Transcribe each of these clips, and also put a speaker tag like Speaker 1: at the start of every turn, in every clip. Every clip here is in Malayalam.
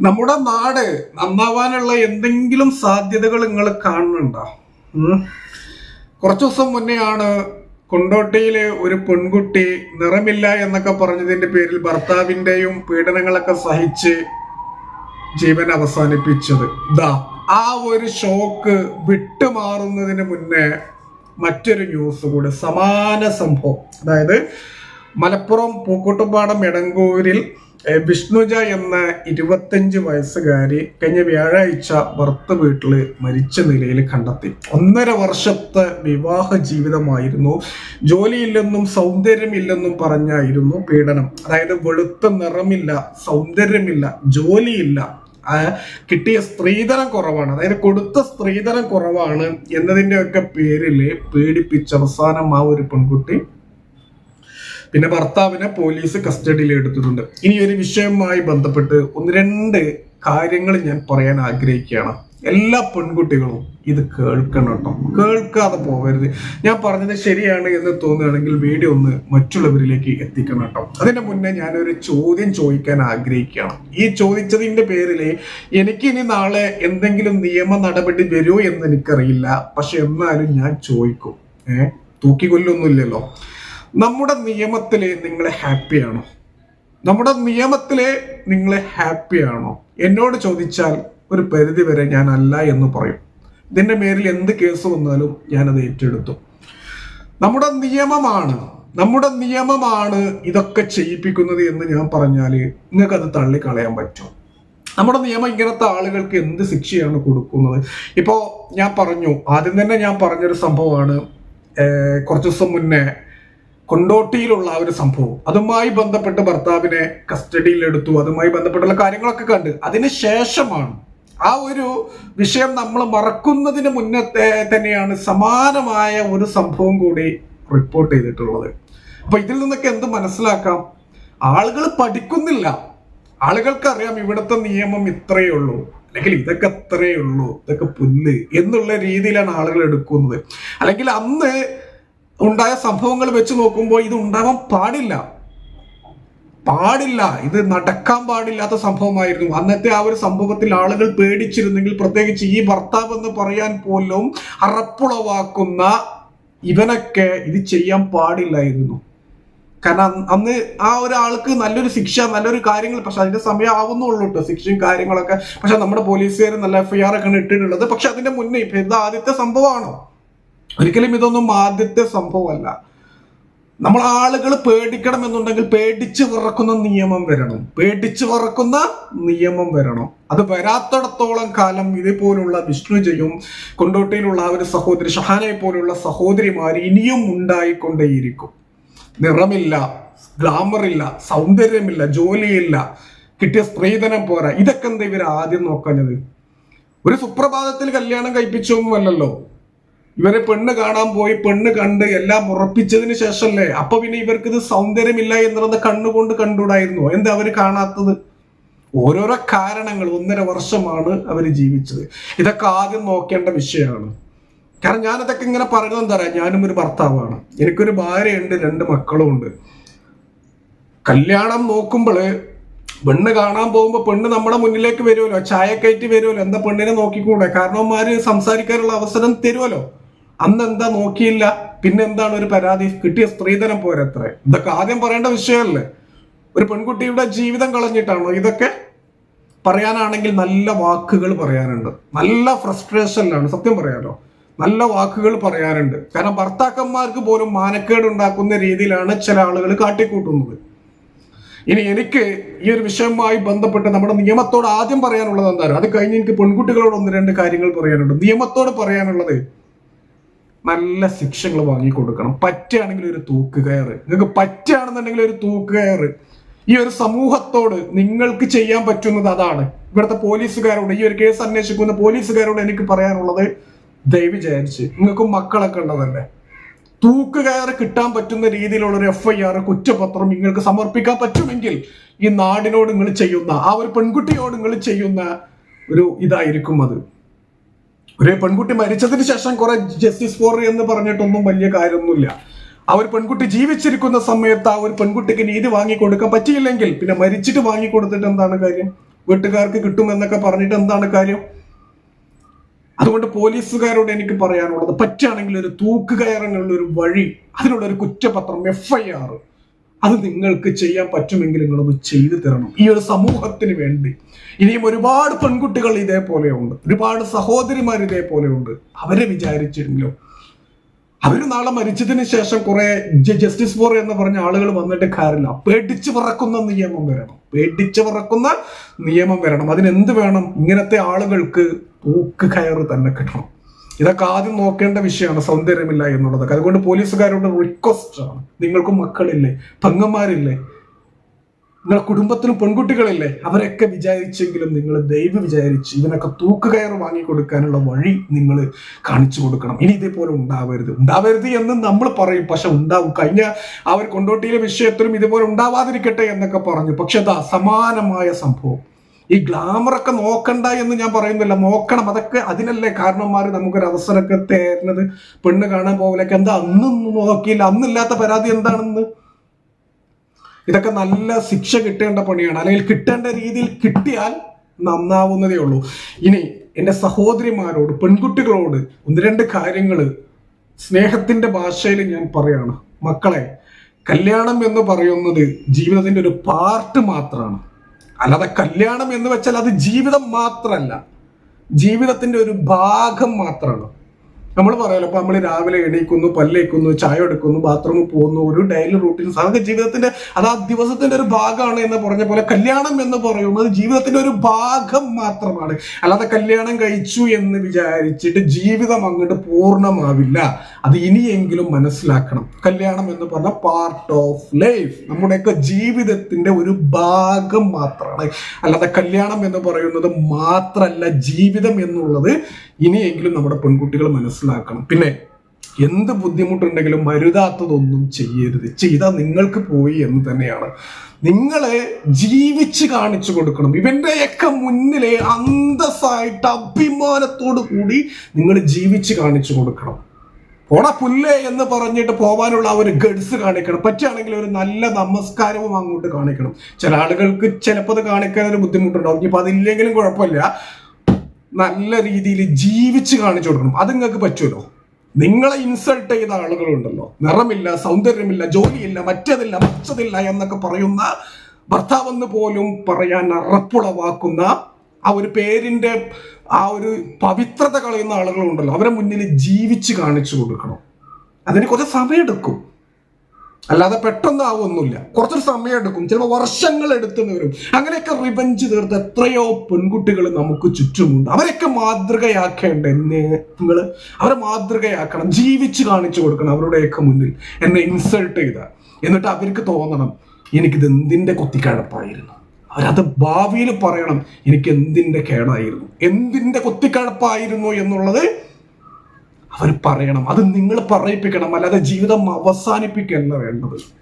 Speaker 1: നമ്മുടെ നാട് നന്നാവാനുള്ള എന്തെങ്കിലും സാധ്യതകൾ നിങ്ങൾ കാണുന്നുണ്ടോ? കുറച്ചു ദിവസം മുന്നെയാണ് കൊണ്ടോട്ടിയിലെ ഒരു പെൺകുട്ടി നിറമില്ല എന്നൊക്കെ പറഞ്ഞതിന്റെ പേരിൽ ഭർത്താവിന്റെയും പീഡനങ്ങളൊക്കെ സഹിച്ച് ജീവൻ അവസാനിപ്പിച്ചത്. ദാ ആ ഒരു ഷോക്ക് വിട്ടുമാറുന്നതിന് മുന്നേ മറ്റൊരു ന്യൂസ് കൂടെ സമാന സംഭവം. അതായത് മലപ്പുറം പൂക്കോട്ടുപാടം എടങ്കൂരിൽ വിഷ്ണുജ എന്ന ഇരുപത്തഞ്ച് വയസ്സുകാരി കഴിഞ്ഞ വ്യാഴാഴ്ച ഭർത്ത വീട്ടിൽ മരിച്ച നിലയിൽ കണ്ടെത്തി. ഒന്നര വർഷത്തെ വിവാഹ ജീവിതമായിരുന്നു. ജോലിയില്ലെന്നും സൗന്ദര്യമില്ലെന്നും പറഞ്ഞായിരുന്നു പീഡനം. അതായത് വെളുത്ത നിറമില്ല സൗന്ദര്യമില്ല ജോലിയില്ല. കിട്ടിയ സ്ത്രീധനം കുറവാണ്. അതായത് കൊടുത്ത സ്ത്രീധനം കുറവാണ് എന്നതിന്റെ ഒക്കെ പേരിൽ പീഡിപ്പിച്ച അവസാനം ആ ഒരു പെൺകുട്ടി പിന്നെ ഭർത്താവിനെ പോലീസ് കസ്റ്റഡിയിൽ എടുത്തിട്ടുണ്ട്. ഇനി ഒരു വിഷയവുമായി ബന്ധപ്പെട്ട് ഒന്ന് രണ്ട് കാര്യങ്ങൾ ഞാൻ പറയാൻ ആഗ്രഹിക്കുകയാണ്. എല്ലാ പെൺകുട്ടികളും ഇത് കേൾക്കണം കേട്ടോ. കേൾക്കാതെ പോകരുത്. ഞാൻ പറഞ്ഞത് ശരിയാണ് എന്ന് തോന്നുകയാണെങ്കിൽ വീഡിയോ ഒന്ന് മറ്റുള്ളവരിലേക്ക് എത്തിക്കണം കേട്ടോ. അതിന് മുന്നേ ഞാനൊരു ചോദ്യം ചോദിക്കാൻ ആഗ്രഹിക്കുകയാണ്. ഈ ചോദിച്ചതിന്റെ പേരിൽ എനിക്ക് ഇനി നാളെ എന്തെങ്കിലും നിയമ നടപടി വരുമോ എന്ന് എനിക്കറിയില്ല. പക്ഷെ എന്നാലും ഞാൻ ചോദിക്കും. ഏഹ് തൂക്കിക്കൊല്ലൊന്നുമില്ലല്ലോ. നമ്മുടെ നിയമത്തിലെ നിങ്ങൾ ഹാപ്പിയാണോ നമ്മുടെ നിയമത്തിലെ നിങ്ങൾ ഹാപ്പിയാണോ എന്നോട് ചോദിച്ചാൽ ഒരു പരിധി വരെ ഞാൻ അല്ല എന്ന് പറയും. ഇതിന്റെ പേരിൽ എന്ത് കേസ് വന്നാലും ഞാനത് ഏറ്റെടുത്തു. നമ്മുടെ നിയമമാണ് നമ്മുടെ നിയമമാണ് ഇതൊക്കെ ചെയ്യിപ്പിക്കുന്നത് എന്ന് ഞാൻ പറഞ്ഞാൽ അത് തള്ളിക്കളയാൻ പറ്റും. നമ്മുടെ നിയമം ഇങ്ങനത്തെ ആളുകൾക്ക് എന്ത് ശിക്ഷയാണ് കൊടുക്കുന്നത്? ഇപ്പോ ഞാൻ പറഞ്ഞു ആദ്യം തന്നെ ഞാൻ പറഞ്ഞൊരു സംഭവമാണ് കുറച്ച് ദിവസം മുന്നേ കൊണ്ടോട്ടിയിലുള്ള ഒരു സംഭവം. അതുമായി ബന്ധപ്പെട്ട് ഭർത്താവിനെ കസ്റ്റഡിയിൽ എടുത്തു. അതുമായി ബന്ധപ്പെട്ടുള്ള കാര്യങ്ങളൊക്കെ കണ്ട്. അതിന് ശേഷമാണ് ആ ഒരു വിഷയം നമ്മൾ മറക്കുന്നതിന് മുന്നേ തന്നെയാണ് സമാനമായ ഒരു സംഭവം കൂടി റിപ്പോർട്ട് ചെയ്തിട്ടുള്ളത്. അപ്പൊ ഇതിൽ നിന്നൊക്കെ എന്ത് മനസ്സിലാക്കാം? ആളുകൾ പഠിക്കുന്നില്ല. ആളുകൾക്ക് അറിയാം ഇവിടുത്തെ നിയമം ഇത്രയേ ഉള്ളൂ. അല്ലെങ്കിൽ ഇതൊക്കെ അത്രയേ ഉള്ളൂ. ഇതൊക്കെ പുല്ല് എന്നുള്ള രീതിയിലാണ് ആളുകൾ എടുക്കുന്നത്. അല്ലെങ്കിൽ അന്ന് ഉണ്ടായ സംഭവങ്ങൾ വെച്ച് നോക്കുമ്പോൾ ഇത് ഉണ്ടാവാൻ പാടില്ല. പാടില്ല. ഇത് നടക്കാൻ പാടില്ലാത്ത സംഭവമായിരുന്നു. അന്നത്തെ ആ ഒരു സംഭവത്തിൽ ആളുകൾ പേടിച്ചിരുന്നെങ്കിൽ പ്രത്യേകിച്ച് ഈ ഭർത്താവ് എന്ന് പറയാൻ പോലും അറപ്പുളവാക്കുന്ന ഇവനൊക്കെ ഇത് ചെയ്യാൻ പാടില്ലായിരുന്നു. കാരണം അന്ന് ആ ഒരാൾക്ക് നല്ലൊരു ശിക്ഷ നല്ലൊരു കാര്യങ്ങൾ പക്ഷെ അതിന്റെ സമയം ആവുന്നുള്ളൂ കേട്ടോ ശിക്ഷയും കാര്യങ്ങളൊക്കെ. പക്ഷെ നമ്മുടെ പോലീസുകാർ നല്ല എഫ് ഐ ആർ ഒക്കെ ഇട്ടിട്ടുള്ളത്. പക്ഷെ അതിന്റെ മുന്നേ ഇത് ആദ്യത്തെ സംഭവമാണോ? ഒരിക്കലും ഇതൊന്നും ആദ്യത്തെ സംഭവമല്ല. നമ്മൾ ആളുകൾ പേടിക്കണം എന്നുണ്ടെങ്കിൽ പേടിച്ച് വിറക്കുന്ന നിയമം വരണം. പേടിച്ച് വിറക്കുന്ന നിയമം വരണം. അത് വരാത്തിടത്തോളം കാലം ഇതേപോലുള്ള വിഷ്ണുജയും കൊണ്ടോട്ടിയിലുള്ള ഒരു സഹോദരി ഷഹാനെ പോലുള്ള സഹോദരിമാർ ഇനിയും ഉണ്ടായിക്കൊണ്ടേയിരിക്കും. നിറമില്ല ഗ്ലാമർ ഇല്ല സൗന്ദര്യമില്ല ജോലിയില്ല കിട്ടിയ സ്ത്രീധനം പോരാ. ഇതൊക്കെ എന്താ ഇവർ ആദ്യം നോക്കുന്നത്? ഒരു സുപ്രഭാതത്തിൽ കല്യാണം കഴിപ്പിച്ചൊന്നുമല്ലല്ലോ. ഇവരെ പെണ്ണ് കാണാൻ പോയി പെണ്ണ് കണ്ട് എല്ലാം ഉറപ്പിച്ചതിന് ശേഷമല്ലേ? അപ്പൊ പിന്നെ ഇവർക്ക് ഇത് സൗന്ദര്യമില്ല എന്നുള്ളത് കണ്ണുകൊണ്ട് കണ്ടുകൂടായിരുന്നു. എന്താ അവർ കാണാത്തത്? ഓരോരോ കാരണങ്ങൾ ഒന്നര വർഷമാണ് അവർ ജീവിച്ചത്. ഇതൊക്കെ ആദ്യം നോക്കേണ്ട വിഷയമാണ്. കാരണം ഞാനതൊക്കെ ഇങ്ങനെ പറയുന്നത് എന്താ പറയാ ഞാനും ഒരു ഭർത്താവാണ്. എനിക്കൊരു ഭാര്യയുണ്ട് രണ്ട് മക്കളും ഉണ്ട് കല്യാണം നോക്കുമ്പോൾ പെണ്ണ് കാണാൻ പോകുമ്പോൾ പെണ്ണ് നമ്മുടെ മുന്നിലേക്ക് വരുമല്ലോ. ചായ കയറ്റി വരുമല്ലോ. എന്താ പെണ്ണിനെ നോക്കിക്കൂടെ? കാരണവന്മാര് സംസാരിക്കാനുള്ള അവസരം തരുമല്ലോ. അന്ന് എന്താ നോക്കിയില്ല? പിന്നെ എന്താണ് ഒരു പരാതി? കിട്ടിയ സ്ത്രീധനം പോരത്ര? ഇതൊക്കെ ആദ്യം പറയേണ്ട വിഷയമല്ലേ? ഒരു പെൺകുട്ടിയുടെ ജീവിതം കളഞ്ഞിട്ടാണോ ഇതൊക്കെ? പറയാനാണെങ്കിൽ നല്ല വാക്കുകൾ പറയാനുണ്ട്. നല്ല ഫ്രസ്ട്രേഷനിലാണ്. സത്യം പറയാലോ. നല്ല വാക്കുകൾ പറയാനുണ്ട്. കാരണം ഭർത്താക്കന്മാർക്ക് പോലും മാനക്കേട് ഉണ്ടാക്കുന്ന രീതിയിലാണ് ചില ആളുകൾ കാട്ടിക്കൂട്ടുന്നത്. ഇനി എനിക്ക് ഈ ഒരു വിഷയവുമായി ബന്ധപ്പെട്ട് നമ്മുടെ നിയമത്തോട് ആദ്യം പറയാനുള്ളത് എന്താണ് അത് കഴിഞ്ഞ് എനിക്ക് പെൺകുട്ടികളോട് ഒന്ന് രണ്ട് കാര്യങ്ങൾ പറയാനുണ്ട്. നിയമത്തോട് പറയാനുള്ളത് നല്ല ശിക്ഷകൾ വാങ്ങിക്കൊടുക്കണം പറ്റുകയാണെങ്കിൽ ഒരു തൂക്ക് കയറ് നിങ്ങൾക്ക് പറ്റുകയാണെന്നുണ്ടെങ്കിൽ ഒരു തൂക്ക് കയറ് ഈ ഒരു സമൂഹത്തോട് നിങ്ങൾക്ക് ചെയ്യാൻ പറ്റുന്നത് അതാണ്. ഇവിടുത്തെ പോലീസുകാരോട് ഈ ഒരു കേസ് അന്വേഷിക്കുന്ന പോലീസുകാരോട് എനിക്ക് പറയാനുള്ളത് ദയവ് വിചാരിച്ച് നിങ്ങൾക്ക് മക്കളൊക്കെ ഉള്ളതല്ലേ? തൂക്ക് കയറി കിട്ടാൻ പറ്റുന്ന രീതിയിലുള്ള ഒരു എഫ് ഐ ആർ കുറ്റപത്രം നിങ്ങൾക്ക് സമർപ്പിക്കാൻ പറ്റുമെങ്കിൽ ഈ നാടിനോട് നിങ്ങൾ ചെയ്യുന്ന ആ ഒരു പെൺകുട്ടിയോട് നിങ്ങൾ ചെയ്യുന്ന ഒരു ഇതായിരിക്കും അത്. ഒരു പെൺകുട്ടി മരിച്ചതിന് ശേഷം കുറെ ജസ്റ്റിസ് ഫോർ എന്ന് പറഞ്ഞിട്ടൊന്നും വലിയ കാര്യമൊന്നുമില്ല. ആ ഒരു പെൺകുട്ടി ജീവിച്ചിരിക്കുന്ന സമയത്ത് ആ ഒരു പെൺകുട്ടിക്ക് നീതി വാങ്ങിക്കൊടുക്കാൻ പറ്റിയില്ലെങ്കിൽ പിന്നെ മരിച്ചിട്ട് വാങ്ങിക്കൊടുത്തിട്ട് എന്താണ് കാര്യം? വീട്ടുകാർക്ക് കിട്ടുമെന്നൊക്കെ പറഞ്ഞിട്ട് എന്താണ് കാര്യം? അതുകൊണ്ട് പോലീസുകാരോട് എനിക്ക് പറയാനുള്ളത് പറ്റുകയാണെങ്കിൽ ഒരു തൂക്കുകയറനുള്ള ഒരു വഴി അതിനുള്ള ഒരു കുറ്റപത്രം എഫ് ഐ ആർ അത് നിങ്ങൾക്ക് ചെയ്യാൻ പറ്റുമെങ്കിൽ നിങ്ങളൊന്ന് ചെയ്തു തരണം. ഈ ഒരു സമൂഹത്തിന് വേണ്ടി. ഇനിയും ഒരുപാട് പെൺകുട്ടികൾ ഇതേപോലെയുണ്ട്. ഒരുപാട് സഹോദരിമാർ ഇതേപോലെയുണ്ട്. അവരെ വിചാരിച്ചിരുന്നല്ലോ. അവർ നാളെ മരിച്ചതിന് ശേഷം കുറെ ജസ്റ്റിസ് ഫോർ എന്ന് പറഞ്ഞ ആളുകൾ വന്നിട്ട് കാര്യമില്ല. പേടിച്ച് പറക്കുന്ന നിയമം വരണം. പേടിച്ച് പറക്കുന്ന നിയമം വരണം. അതിനെന്ത് വേണം? ഇങ്ങനത്തെ ആളുകൾക്ക് തൂക്ക് കയറ് തന്നെ കിട്ടണം. ഇതൊക്കെ ആദ്യം നോക്കേണ്ട വിഷയമാണ് സൗന്ദര്യമില്ല എന്നുള്ളതൊക്കെ അതുകൊണ്ട് പോലീസുകാരോട് റിക്വസ്റ്റ് ആണ്. നിങ്ങൾക്കും മക്കളില്ലേ? പെങ്ങന്മാരില്ലേ? നിങ്ങളുടെ കുടുംബത്തിലും പെൺകുട്ടികളില്ലേ? അവരൊക്കെ വിചാരിച്ചെങ്കിലും നിങ്ങൾ ദൈവം വിചാരിച്ച് ഇവനൊക്കെ തൂക്കുകയർ വാങ്ങി കൊടുക്കാനുള്ള വഴി നിങ്ങൾ കാണിച്ചു കൊടുക്കണം. ഇനി ഇതേപോലെ ഉണ്ടാവരുത്. ഉണ്ടാവരുത് എന്ന് നമ്മൾ പറയും. പക്ഷെ ഉണ്ടാവും. കഴിഞ്ഞ ആ ഒരു കൊണ്ടോട്ടിയിലെ വിഷയത്തിലും ഇതുപോലെ ഉണ്ടാവാതിരിക്കട്ടെ എന്നൊക്കെ പറഞ്ഞു. പക്ഷെ അതാ സമാനമായ സംഭവം. ഈ ഗ്ലാമറൊക്കെ നോക്കണ്ട എന്ന് ഞാൻ പറയുന്നില്ല. നോക്കണം. അതൊക്കെ അതിനല്ലേ കാരണന്മാർ നമുക്കൊരു അവസരമൊക്കെ തരുന്നത്? പെണ്ണ് കാണാൻ പോകലൊക്കെ എന്താ? അന്നും നോക്കിയില്ല. അന്നില്ലാത്ത പരാതി എന്താണെന്ന്? ഇതൊക്കെ നല്ല ശിക്ഷ കിട്ടേണ്ട പണിയാണ്. അല്ലെങ്കിൽ കിട്ടേണ്ട രീതിയിൽ കിട്ടിയാൽ നന്നാവുന്നതേ ഉള്ളൂ. ഇനി എന്റെ സഹോദരിമാരോട് പെൺകുട്ടികളോട് ഒന്ന് രണ്ട് കാര്യങ്ങൾ സ്നേഹത്തിന്റെ ഭാഷയിൽ ഞാൻ പറയാണ്. മക്കളെ കല്യാണം എന്ന് പറയുന്നത് ജീവിതത്തിന്റെ ഒരു പാർട്ട് മാത്രമാണ് അല്ലാതെ കല്യാണം എന്ന് വെച്ചാൽ അത് ജീവിതം മാത്രമല്ല. ജീവിതത്തിന്റെ ഒരു ഭാഗം മാത്രമാണ്. നമ്മൾ പറയാലോ നമ്മൾ രാവിലെ എണീക്കുന്നു പല്ലേക്കുന്നു ചായ എടുക്കുന്നു ബാത്റൂമിൽ പോകുന്നു ഒരു ഡെയിലി റൂട്ടീൻസ് അതൊക്കെ ജീവിതത്തിന്റെ അത് ആ ദിവസത്തിന്റെ ഒരു ഭാഗമാണ് എന്ന് പറഞ്ഞ പോലെ കല്യാണം എന്ന് പറയുന്നത് ജീവിതത്തിന്റെ ഒരു ഭാഗം മാത്രമാണ്. അല്ലാതെ കല്യാണം കഴിച്ചു എന്ന് വിചാരിച്ചിട്ട് ജീവിതം അങ്ങോട്ട് പൂർണമാവില്ല. അത് ഇനിയെങ്കിലും മനസ്സിലാക്കണം. കല്യാണം എന്ന് പറഞ്ഞാൽ പാർട്ട് ഓഫ് ലൈഫ് നമ്മുടെയൊക്കെ ജീവിതത്തിന്റെ ഒരു ഭാഗം മാത്രമാണ്. അല്ലാതെ കല്യാണം എന്ന് പറയുന്നത് മാത്രമല്ല ജീവിതം എന്നുള്ളത് ഇനിയെങ്കിലും നമ്മുടെ പെൺകുട്ടികൾ മനസ്സിലാക്കണം. പിന്നെ എന്ത് ബുദ്ധിമുട്ടുണ്ടെങ്കിലും മരുതാത്തതൊന്നും ചെയ്യരുത്. ചെയ്താൽ നിങ്ങൾക്ക് പോയി എന്ന് തന്നെയാണ്. നിങ്ങളെ ജീവിച്ച് കാണിച്ചു കൊടുക്കണം. ഇവന്റെയൊക്കെ മുന്നിലെ അന്തസ്സായിട്ട് അഭിമാനത്തോടു കൂടി നിങ്ങൾ ജീവിച്ച് കാണിച്ചു കൊടുക്കണം. പോണ പുല്ലേ എന്ന് പറഞ്ഞിട്ട് പോവാനുള്ള ഒരു ഗഡ്സ് കാണിക്കണം. പറ്റുകയാണെങ്കിൽ ഒരു നല്ല നമസ്കാരവും അങ്ങോട്ട് കാണിക്കണം. ചില ആളുകൾക്ക് ചിലപ്പോൾ അത് കാണിക്കാൻ ഒരു ബുദ്ധിമുട്ടുണ്ടാവും. ഇനിയിപ്പോൾ അതില്ലെങ്കിലും കുഴപ്പമില്ല. നല്ല രീതിയിൽ ജീവിച്ച് കാണിച്ചു കൊടുക്കണം. അത് നിങ്ങൾക്ക് പറ്റുമല്ലോ. നിങ്ങളെ ഇൻസൾട്ട് ചെയ്ത ആളുകളുണ്ടല്ലോ. നിറമില്ല സൗന്ദര്യമില്ല ജോലിയില്ല മറ്റതില്ല മറ്റതില്ല എന്നൊക്കെ പറയുന്ന ഭർത്താവെന്ന് പോലും പറയാൻ അറപ്പുളവാക്കുന്ന ആ ഒരു പേരിന്റെ ആ ഒരു പവിത്രത കളയുന്ന ആളുകളുണ്ടല്ലോ. അവരെ മുന്നിൽ ജീവിച്ച് കാണിച്ചു കൊടുക്കണം. അതിന് കുറച്ച് സമയമെടുക്കും. അല്ലാതെ പെട്ടെന്ന് ആവൊന്നുമില്ല കുറച്ചൊരു സമയം എടുക്കും ചിലപ്പോൾ വർഷങ്ങൾ എടുത്തെന്ന് വരും. അങ്ങനെയൊക്കെ റിവഞ്ച് തീർത്ത് എത്രയോ പെൺകുട്ടികൾ നമുക്ക് ചുറ്റുമുണ്ട്. അവരൊക്കെ മാതൃകയാക്കേണ്ട എന്നെ നിങ്ങൾ അവരെ മാതൃകയാക്കണം. ജീവിച്ച് കാണിച്ചു കൊടുക്കണം അവരുടെയൊക്കെ മുന്നിൽ. എന്നെ ഇൻസൾട്ട് ചെയ്ത എന്നിട്ട് അവർക്ക് തോന്നണം എനിക്കിത് എന്തിന്റെ കുത്തിക്കഴപ്പായിരുന്നു? അവരത് ഭാവിയിൽ പറയണം എനിക്ക് എന്തിന്റെ കേടായിരുന്നു? എന്തിന്റെ കുത്തിക്കഴപ്പായിരുന്നു എന്നുള്ളത് അവർ പറയണം. അത് നിങ്ങൾ പറയിപ്പിക്കണം. അല്ലാതെ ജീവിതം അവസാനിപ്പിക്കല്ല വേണ്ടത്.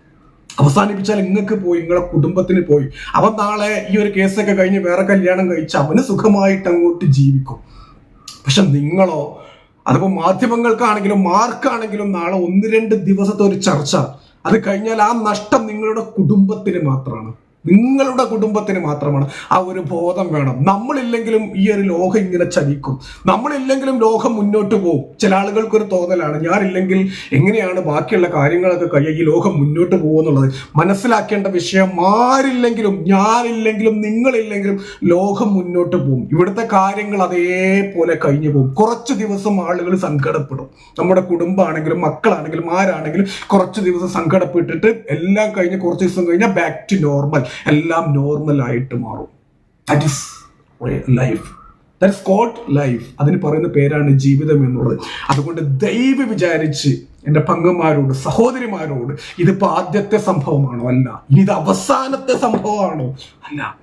Speaker 1: അവസാനിപ്പിച്ചാൽ നിങ്ങൾക്ക് പോയി നിങ്ങളെ കുടുംബത്തിന് പോയി. അവൻ നാളെ ഈ ഒരു കേസൊക്കെ കഴിഞ്ഞ് വേറെ കല്യാണം കഴിച്ച് അവന് സുഖമായിട്ട് അങ്ങോട്ട് ജീവിക്കും. പക്ഷെ നിങ്ങളോ അതിപ്പോ മാധ്യമങ്ങൾക്കാണെങ്കിലും മാർക്കാണെങ്കിലും നാളെ ഒന്ന് രണ്ട് ദിവസത്തെ ഒരു ചർച്ച. അത് കഴിഞ്ഞാൽ ആ നഷ്ടം നിങ്ങളുടെ കുടുംബത്തിന് മാത്രമാണ്. നിങ്ങളുടെ കുടുംബത്തിന് മാത്രമാണ് ആ ഒരു ബോധം വേണം. നമ്മളില്ലെങ്കിലും ഈ ഒരു ലോകം ഇങ്ങനെ ചലിക്കും. നമ്മളില്ലെങ്കിലും ലോകം മുന്നോട്ട് പോകും. ചില ആളുകൾക്ക് ഒരു തോന്നലാണ് ഞാനില്ലെങ്കിൽ എങ്ങനെയാണ് ബാക്കിയുള്ള കാര്യങ്ങളൊക്കെ കഴിയുക? ഈ ലോകം മുന്നോട്ട് പോകുമെന്നുള്ളത് മനസ്സിലാക്കേണ്ട വിഷയം ആരില്ലെങ്കിലും ഞാനില്ലെങ്കിലും നിങ്ങളില്ലെങ്കിലും ലോകം മുന്നോട്ട് പോകും. ഇവിടുത്തെ കാര്യങ്ങൾ അതേപോലെ കഴിഞ്ഞു പോകും. കുറച്ച് ദിവസം ആളുകൾ സങ്കടപ്പെടും. നമ്മുടെ കുടുംബമാണെങ്കിലും മക്കളാണെങ്കിലും ആരാണെങ്കിലും കുറച്ച് ദിവസം സങ്കടപ്പെട്ടിട്ട് എല്ലാം കഴിഞ്ഞ് കുറച്ച് ദിവസം കഴിഞ്ഞാൽ ബാക്ക് ടു നോർമൽ എല്ലാം നോർമൽ ആയിട്ട് മാറും. That is life that's called life അതിന് പറയുന്ന പേരാണ് ജീവിതം എന്നുള്ളത്. അതുകൊണ്ട് ദൈവം വിചാരിച്ച് എന്റെ പങ്കന്മാരോട് സഹോദരിമാരോട് ഇതിപ്പോൾ ആദ്യത്തെ സംഭവമാണോ? അല്ല. ഇനി ഇത് അവസാനത്തെ സംഭവമാണോ? അല്ല.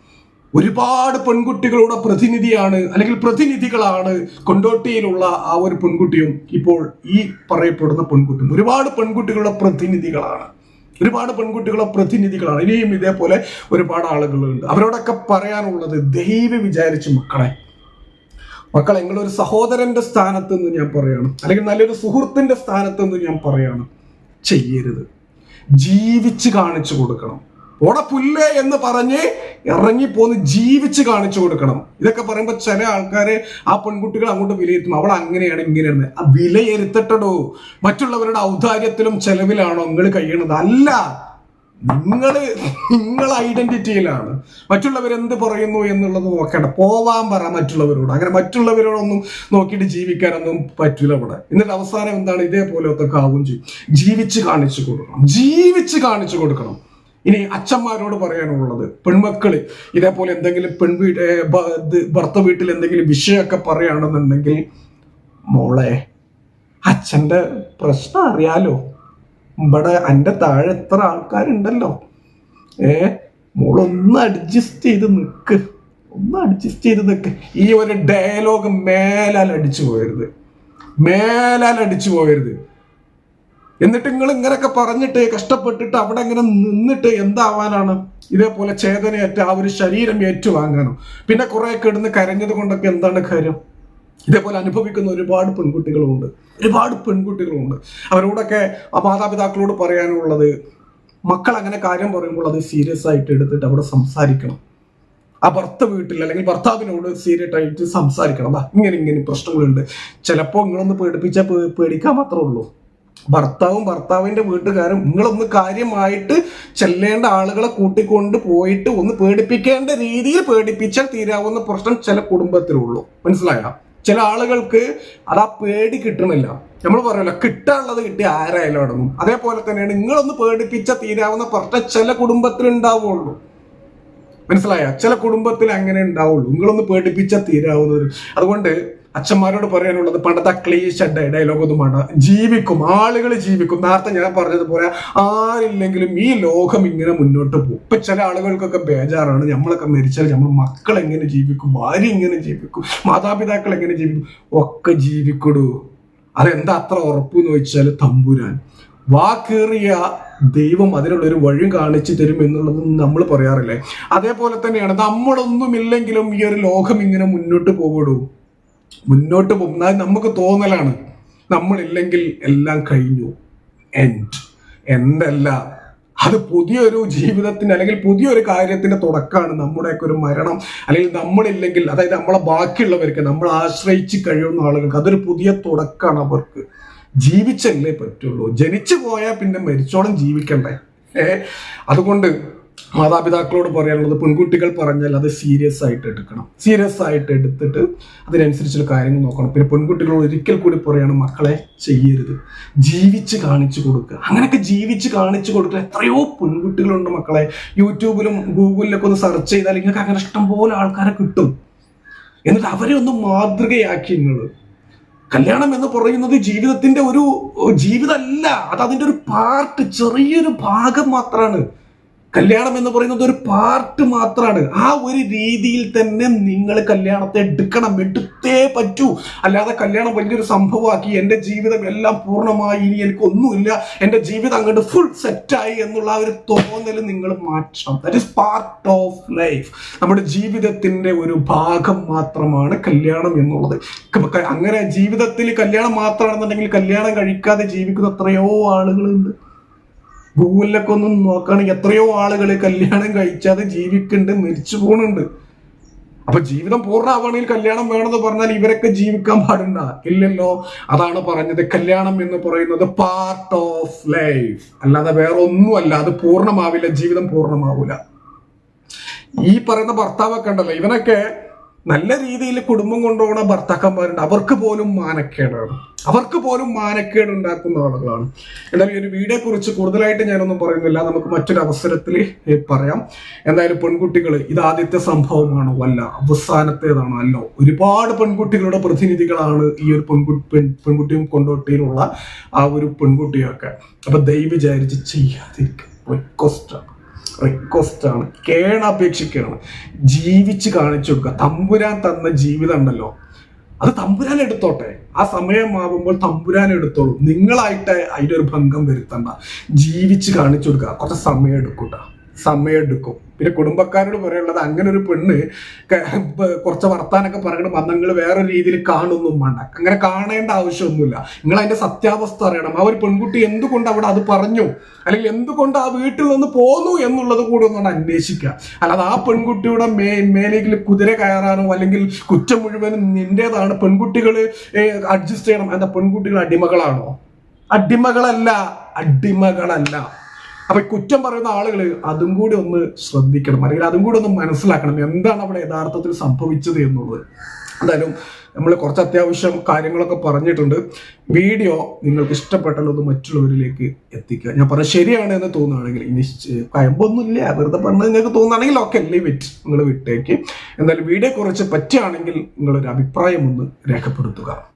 Speaker 1: ഒരുപാട് പെൺകുട്ടികളുടെ പ്രതിനിധിയാണ് അല്ലെങ്കിൽ പ്രതിനിധികളാണ് കൊണ്ടോട്ടിയിലുള്ള ആ ഒരു പെൺകുട്ടിയും ഇപ്പോൾ ഈ പറയപ്പെടുന്ന പെൺകുട്ടിയും. ഒരുപാട് പെൺകുട്ടികളുടെ പ്രതിനിധികളാണ്. ഒരുപാട് പെൺകുട്ടികളെ പ്രതിനിധികളാണ്. ഇനിയും ഇതേപോലെ ഒരുപാട് ആളുകളുണ്ട്. അവരോടൊക്കെ പറയാനുള്ളത് ദൈവം വിചാരിച്ച് മക്കളെ. മക്കളെ നിങ്ങളൊരു സഹോദരന്റെ സ്ഥാനത്ത് നിന്ന് ഞാൻ പറയാണ്. അല്ലെങ്കിൽ നല്ലൊരു സുഹൃത്തിന്റെ സ്ഥാനത്ത് നിന്ന് ഞാൻ പറയാണ്. ചെയ്യരുത്. ജീവിച്ച് കാണിച്ചു കൊടുക്കണം. പുല്ലേ എന്ന് പറഞ്ഞ് ഇറങ്ങിപ്പോന്ന് ജീവിച്ച് കാണിച്ചു കൊടുക്കണം. ഇതൊക്കെ പറയുമ്പോൾ ചില ആൾക്കാര് ആ പെൺകുട്ടികൾ അങ്ങോട്ട് വിലയിരുത്തും. അവൾ അങ്ങനെയാണ് ഇങ്ങനെയാണ്. ആ വിലയിരുത്തട്ടടോ. മറ്റുള്ളവരുടെ ഔദാര്യത്തിലും ചെലവിലാണോ നിങ്ങൾ കഴിയണത്? അല്ല. നിങ്ങൾ നിങ്ങൾ ഐഡന്റിറ്റിയിലാണ്. മറ്റുള്ളവർ എന്ത് പറയുന്നു എന്നുള്ളത് നോക്കണ്ട. പോവാൻ പറ മറ്റുള്ളവരോട്. അങ്ങനെ മറ്റുള്ളവരോടൊന്നും നോക്കിയിട്ട് ജീവിക്കാനൊന്നും പറ്റില്ല ഇവിടെ. എന്നിട്ട് അവസാനം എന്താണ്? ഇതേപോലത്തെ ആവും ചെയ്യും. ജീവിച്ച് കാണിച്ചു കൊടുക്കണം. ജീവിച്ച് കാണിച്ചു കൊടുക്കണം. ഇനി അച്ഛന്മാരോട് പറയാനുള്ളത് പെൺമക്കൾ ഇതേപോലെ എന്തെങ്കിലും പെൺവീട് ഭർത്ത വീട്ടിൽ എന്തെങ്കിലും വിഷയമൊക്കെ പറയുകയാണെന്നുണ്ടെങ്കിൽ മോളെ അച്ഛന്റെ പ്രശ്നം അറിയാലോ. ഇവിടെ എന്റെ താഴെ എത്ര ആൾക്കാരുണ്ടല്ലോ. ഏ മോളൊന്ന് അഡ്ജസ്റ്റ് ചെയ്ത് നിൽക്ക് ഒന്ന് അഡ്ജസ്റ്റ് ചെയ്ത് നിൽക്ക് ഈ ഒരു ഡയലോഗ് മേലാൽ അടിച്ചു പോയരുത് മേലാൽ അടിച്ചു പോയരുത് എന്നിട്ട് നിങ്ങൾ ഇങ്ങനെയൊക്കെ പറഞ്ഞിട്ട് കഷ്ടപ്പെട്ടിട്ട് അവിടെ ഇങ്ങനെ നിന്നിട്ട് എന്താവാനാണ്? ഇതേപോലെ ചേതനയേറ്റ ആ ഒരു ശരീരം ഏറ്റുവാങ്ങാനോ? പിന്നെ കുറെ കിടന്ന് കരഞ്ഞത് കൊണ്ടൊക്കെ എന്താണ് കാര്യം? ഇതേപോലെ അനുഭവിക്കുന്ന ഒരുപാട് പെൺകുട്ടികളുണ്ട്. ഒരുപാട് പെൺകുട്ടികളുണ്ട്. അവരോടൊക്കെ ആ മാതാപിതാക്കളോട് പറയാനുള്ളത് മക്കൾ അങ്ങനെ കാര്യം പറയുമ്പോൾ അത് സീരിയസ് ആയിട്ട് എടുത്തിട്ട് അവിടെ സംസാരിക്കണം. ആ ഭർത്ത വീട്ടിൽ അല്ലെങ്കിൽ ഭർത്താവിനോട് സീരിയസ് ആയിട്ട് സംസാരിക്കണം. ഇങ്ങനെ ഇങ്ങനെ പ്രശ്നങ്ങളുണ്ട്. ചിലപ്പോൾ നിങ്ങളൊന്ന് പേടിപ്പിച്ചാൽ പേടിക്കാൻ മാത്രമേ ഉള്ളൂ. ഭർത്താവും ഭർത്താവിന്റെ വീട്ടുകാരും നിങ്ങളൊന്ന് കാര്യമായിട്ട് ചെല്ലേണ്ട ആളുകളെ കൂട്ടിക്കൊണ്ട് പോയിട്ട് ഒന്ന് പേടിപ്പിക്കേണ്ട രീതിയിൽ പേടിപ്പിച്ചാൽ തീരാവുന്ന പ്രശ്നം ചില കുടുംബത്തിലുള്ളൂ. മനസ്സിലായോ? ചില ആളുകൾക്ക് അത് ആ പേടി കിട്ടണില്ല. നമ്മൾ പറയല്ലോ കിട്ടാനുള്ളത് കിട്ടി ആരായാലും അടങ്ങും. അതേപോലെ തന്നെയാണ് നിങ്ങളൊന്ന് പേടിപ്പിച്ച തീരാവുന്ന പ്രശ്നം ചില കുടുംബത്തിൽ ഉണ്ടാവുള്ളൂ. മനസ്സിലായ? ചില കുടുംബത്തിൽ അങ്ങനെ ഉണ്ടാവുള്ളൂ. നിങ്ങളൊന്ന് പേടിപ്പിച്ച തീരാവുന്നത് അതുകൊണ്ട് അച്ഛന്മാരോട് പറയാനുള്ളത് പണ്ടത്തെ ക്ലീശന്റെ ഡയലോഗ് ഒന്നും വേണ്ട ജീവിക്കും ആളുകൾ ജീവിക്കും. നേരത്തെ ഞാൻ പറഞ്ഞതുപോലെ ആരില്ലെങ്കിലും ഈ ലോകം ഇങ്ങനെ മുന്നോട്ട് പോകും. ഇപ്പൊ ചില ആളുകൾക്കൊക്കെ ബേജാറാണ്. നമ്മളൊക്കെ മരിച്ചാൽ നമ്മൾ മക്കൾ എങ്ങനെ ജീവിക്കും? ഭാര്യ എങ്ങനെ ജീവിക്കും? മാതാപിതാക്കൾ എങ്ങനെ ജീവിക്കും? ഒക്കെ ജീവിക്കടൂ. അതെന്താ അത്ര ഉറപ്പ് എന്ന് വെച്ചാൽ തമ്പുരാൻ വാക്കേറിയ ദൈവം അതിനുള്ള ഒരു വഴി കാണിച്ചു തരും എന്നുള്ളത് നമ്മൾ പറയാറില്ലേ? അതേപോലെ തന്നെയാണ് നമ്മളൊന്നുമില്ലെങ്കിലും ഈ ഒരു ലോകം ഇങ്ങനെ മുന്നോട്ട് പോകടൂ മുന്നോട്ട് പോകും എന്നാൽ നമുക്ക് തോന്നലാണ്. നമ്മളില്ലെങ്കിൽ എല്ലാം കഴിഞ്ഞു. എൻഡ് എന്തല്ല അത് പുതിയൊരു ജീവിതത്തിന് അല്ലെങ്കിൽ പുതിയൊരു കാര്യത്തിന്റെ തുടക്കമാണ് നമ്മുടെയൊക്കെ ഒരു മരണം. അല്ലെങ്കിൽ നമ്മളില്ലെങ്കിൽ അതായത് നമ്മളെ ബാക്കിയുള്ളവർക്ക് നമ്മൾ ആശ്രയിച്ച് കഴിയുന്ന ആളുകൾക്ക് അതൊരു പുതിയ തുടക്കമാണ് അവർക്ക്. ജീവിച്ചല്ലേ പറ്റുള്ളൂ. ജനിച്ചു പോയാൽ പിന്നെ മരിച്ചോളം ജീവിക്കണ്ടേ? ഏഹ് അതുകൊണ്ട് മാതാപിതാക്കളോട് പറയാനുള്ളത് പെൺകുട്ടികൾ പറഞ്ഞാൽ അത് സീരിയസ് ആയിട്ട് എടുക്കണം. സീരിയസ് ആയിട്ട് എടുത്തിട്ട് അതിനനുസരിച്ചുള്ള കാര്യങ്ങൾ നോക്കണം. പിന്നെ പെൺകുട്ടികളോട് ഒരിക്കൽ കൂടി പറയണം മക്കളെ ചെയ്യരുത്. ജീവിച്ച് കാണിച്ചു കൊടുക്കുക. അങ്ങനെയൊക്കെ ജീവിച്ച് കാണിച്ചു കൊടുക്കുക എത്രയോ പെൺകുട്ടികളുണ്ട് മക്കളെ. യൂട്യൂബിലും ഗൂഗിളിലൊക്കെ ഒന്ന് സെർച്ച് ചെയ്താൽ നിങ്ങൾക്ക് അങ്ങനെ ഇഷ്ടംപോലെ ആൾക്കാരെ കിട്ടും. എന്നിട്ട് അവരെ ഒന്ന് മാതൃകയാക്കി നിങ്ങൾ കല്യാണം എന്ന് പറയുന്നത് ജീവിതത്തിന്റെ ഒരു ജീവിതമല്ല. അത് അതിന്റെ ഒരു പാർട്ട് ചെറിയൊരു ഭാഗം മാത്രമാണ് കല്യാണം എന്ന് പറയുന്നത് ഒരു പാർട്ട് മാത്രമാണ് ആ ഒരു രീതിയിൽ തന്നെ നിങ്ങൾ കല്യാണത്തെ എടുക്കണം എടുത്തേ പറ്റൂ. അല്ലാതെ കല്യാണം വലിയൊരു സംഭവമാക്കി എന്റെ ജീവിതം എല്ലാം പൂർണമായി ഇനി എനിക്കൊന്നുമില്ല എന്റെ ജീവിതം അങ്ങോട്ട് ഫുൾ സെറ്റായി എന്നുള്ള ആ ഒരു തോന്നൽ നിങ്ങൾ മാറ്റണം. That is part of life നമ്മുടെ ജീവിതത്തിന്റെ ഒരു ഭാഗം മാത്രമാണ് കല്യാണം എന്നുള്ളത്. അങ്ങനെ ജീവിതത്തിൽ കല്യാണം മാത്രമാണെന്നുണ്ടെങ്കിൽ കല്യാണം കഴിക്കാതെ ജീവിക്കുന്ന എത്രയോ ആളുകളുണ്ട്. ഗൂഗിളിലൊക്കെ ഒന്ന് നോക്കുകയാണെങ്കിൽ എത്രയോ ആളുകൾ കല്യാണം കഴിച്ചാതെ ജീവിക്കുന്നുണ്ട് മരിച്ചു പോകുന്നുണ്ട് അപ്പൊ ജീവിതം പൂർണമാവണമെങ്കിൽ കല്യാണം വേണമെന്ന് പറഞ്ഞാൽ ഇവരൊക്കെ ജീവിക്കാൻ പാടുണ്ട. ഇല്ലല്ലോ അതാണ് പറഞ്ഞത്. കല്യാണം എന്ന് പറയുന്നത് പാർട്ട് ഓഫ് ലൈഫ് അല്ലാതെ വേറെ ഒന്നുമല്ല അത് പൂർണമാവില്ല ജീവിതം പൂർണമാവൂല. ഈ പറയുന്ന ഭർത്താവൊക്കെ ഉണ്ടല്ലോ ഇവനൊക്കെ നല്ല രീതിയിൽ കുടുംബം കൊണ്ടുപോകുന്ന ഭർത്താക്കന്മാരുണ്ട്. അവർക്ക് പോലും മാനക്കേടാണ്. അവർക്ക് പോലും മാനക്കേട് ഉണ്ടാക്കുന്ന ആളുകളാണ്. എന്നാൽ ഈ ഒരു വീഡിയോ കുറിച്ച് കൂടുതലായിട്ട് ഞാനൊന്നും പറയുന്നില്ല. നമുക്ക് മറ്റൊരു അവസരത്തിൽ പറയാം. എന്തായാലും പെൺകുട്ടികൾ ഇത് ആദ്യത്തെ സംഭവമാണോ. അല്ല അവസാനത്തേതാണോ. അല്ല ഒരുപാട് പെൺകുട്ടികളുടെ പ്രതിനിധികളാണ് ഈ ഒരു പെൺകുട്ടി പെൺ പെൺകുട്ടിയും കൊണ്ടോട്ടിയിലുള്ള ആ ഒരു പെൺകുട്ടിയൊക്കെ. അപ്പൊ ദൈവം വിചാരിച്ച് ചെയ്യാതിരിക്കും. റിക്വസ്റ്റാണ് റിക്വസ്റ്റ് ആണ്. കേണപേക്ഷിക്കുകയാണ്. ജീവിച്ച് കാണിച്ചു കൊടുക്കുക. തമ്പുരാൻ തന്ന ജീവിതം ഉണ്ടല്ലോ അത് തമ്പുരാൻ എടുത്തോട്ടെ. ആ സമയമാകുമ്പോൾ തമ്പുരാൻ എടുത്തോളൂ. നിങ്ങളായിട്ട് അതിന്റെ ഒരു ഭംഗം വരുത്തണ്ട. ജീവിച്ച് കാണിച്ചു കൊടുക്കുക. കുറച്ച് സമയം എടുക്കൂട്ട. സമയമെടുക്കും പിന്നെ കുടുംബക്കാരോട് പറയാനുള്ളത് അങ്ങനെ ഒരു പെണ്ണ് കുറച്ച് വർത്താനൊക്കെ പറയണം നിങ്ങൾ വേറെ രീതിയിൽ കാണുന്നും വേണ്ട. അങ്ങനെ കാണേണ്ട ആവശ്യമൊന്നുമില്ല. നിങ്ങൾ അതിന്റെ സത്യാവസ്ഥ അറിയണം. ആ ഒരു പെൺകുട്ടി എന്തുകൊണ്ട് അവിടെ അത് പറഞ്ഞു? അല്ലെങ്കിൽ എന്തുകൊണ്ട് ആ വീട്ടിൽ നിന്ന് പോന്നു എന്നുള്ളത് കൂടെ ഒന്നാണ് അന്വേഷിക്കുക. അല്ലാതെ ആ പെൺകുട്ടിയുടെ മേ മേലേക്ക് കുതിര കയറാനോ അല്ലെങ്കിൽ കുറ്റം മുഴുവനും നിന്റേതാണ് പെൺകുട്ടികൾ അഡ്ജസ്റ്റ് ചെയ്യണം. എന്താ പെൺകുട്ടികൾ അടിമകളാണോ? അടിമകളല്ല. അടിമകളല്ല. അപ്പൊ കുറ്റം പറയുന്ന ആളുകൾ അതും കൂടി ഒന്ന് ശ്രദ്ധിക്കണം. അല്ലെങ്കിൽ അതും കൂടി ഒന്ന് മനസ്സിലാക്കണം എന്താണ് അവിടെ യഥാർത്ഥത്തിൽ സംഭവിച്ചത് എന്നുള്ളത്. എന്തായാലും നമ്മൾ കുറച്ച് അത്യാവശ്യം കാര്യങ്ങളൊക്കെ പറഞ്ഞിട്ടുണ്ട്. വീഡിയോ നിങ്ങൾക്ക് ഇഷ്ടപ്പെട്ടാൽ ഒന്ന് മറ്റുള്ളവരിലേക്ക് എത്തിക്കുക. ഞാൻ പറഞ്ഞ ശരിയാണ് എന്ന് തോന്നുകയാണെങ്കിൽ കയമ്പൊന്നുമില്ല. വെറുതെ പറഞ്ഞത് നിങ്ങൾക്ക് തോന്നുകയാണെങ്കിൽ ഓക്കെ അല്ലേ വിറ്റ് നിങ്ങൾ വിട്ടേക്ക്. എന്തായാലും വീഡിയോ കുറച്ച് പറ്റുകയാണെങ്കിൽ നിങ്ങളൊരു അഭിപ്രായം ഒന്ന് രേഖപ്പെടുത്തുക.